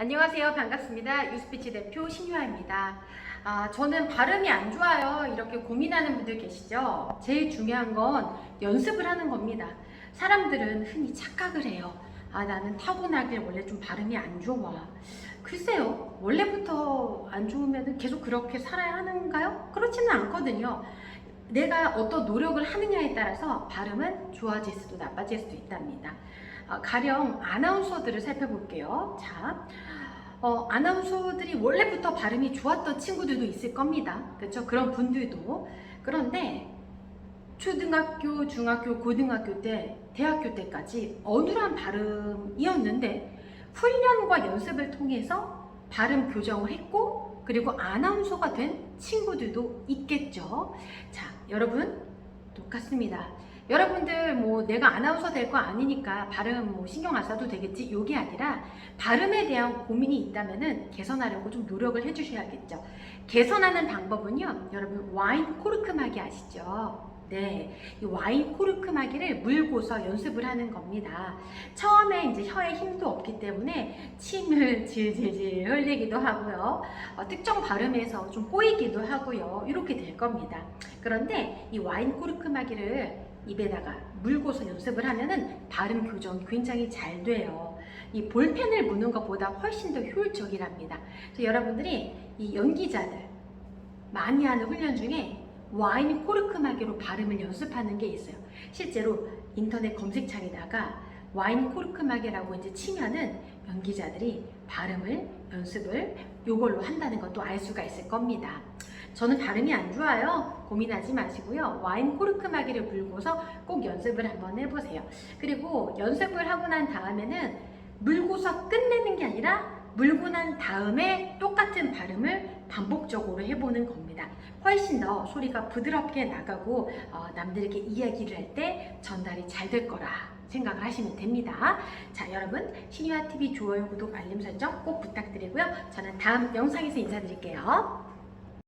안녕하세요. 반갑습니다. 유스피치 대표 신유아입니다. 아, 저는 발음이 안 좋아요. 이렇게 고민하는 분들 계시죠? 제일 중요한 건 연습을 하는 겁니다. 사람들은 흔히 착각을 해요. 아, 나는 타고나길 원래 좀 발음이 안 좋아. 글쎄요. 원래부터 안 좋으면 계속 그렇게 살아야 하는가요? 그렇지는 않거든요. 내가 어떤 노력을 하느냐에 따라서 발음은 좋아질 수도 나빠질 수도 있답니다. 아, 가령 아나운서들을 살펴볼게요. 자, 어, 아나운서들이 원래부터 발음이 좋았던 친구들도 있을 겁니다. 그렇죠? 그런 분들도. 그런데 초등학교, 중학교, 고등학교 때, 대학교 때까지 어눌한 발음이었는데 훈련과 연습을 통해서 발음 교정을 했고 그리고 아나운서가 된 친구들도 있겠죠. 자, 여러분 똑같습니다. 여러분들 뭐 내가 아나운서 될 거 아니니까 발음 뭐 신경 안 써도 되겠지 요게 아니라 발음에 대한 고민이 있다면은 개선하려고 좀 노력을 해주셔야겠죠. 개선하는 방법은요, 여러분 와인 코르크마기 아시죠? 네, 이 와인 코르크마기를 물고서 연습을 하는 겁니다. 처음에 이제 혀에 힘도 없기 때문에 침을 질질질 흘리기도 하고요. 어, 특정 발음에서 좀 꼬이기도 하고요. 이렇게 될 겁니다. 그런데 이 와인 코르크마기를 입에다가 물고서 연습을 하면은 발음 교정이 굉장히 잘 돼요. 이 볼펜을 무는 것보다 훨씬 더 효율적이랍니다. 그래서 여러분들이 이 연기자들 많이 하는 훈련 중에 와인 코르크마개로 발음을 연습하는 게 있어요. 실제로 인터넷 검색창에다가 와인 코르크마개라고 이제 치면은 연기자들이 발음을 연습을 요걸로 한다는 것도 알 수가 있을 겁니다. 저는 발음이 안 좋아요. 고민하지 마시고요. 와인 코르크마개를 물고서 꼭 연습을 한번 해보세요. 그리고 연습을 하고 난 다음에는 물고서 끝내는 게 아니라 물고 난 다음에 똑같은 발음을 반복적으로 해보는 겁니다. 훨씬 더 소리가 부드럽게 나가고 어, 남들에게 이야기를 할 때 전달이 잘 될 거라 생각을 하시면 됩니다. 자, 여러분 신유아 TV 좋아요, 구독, 알림 설정 꼭 부탁드리고요. 저는 다음 영상에서 인사드릴게요.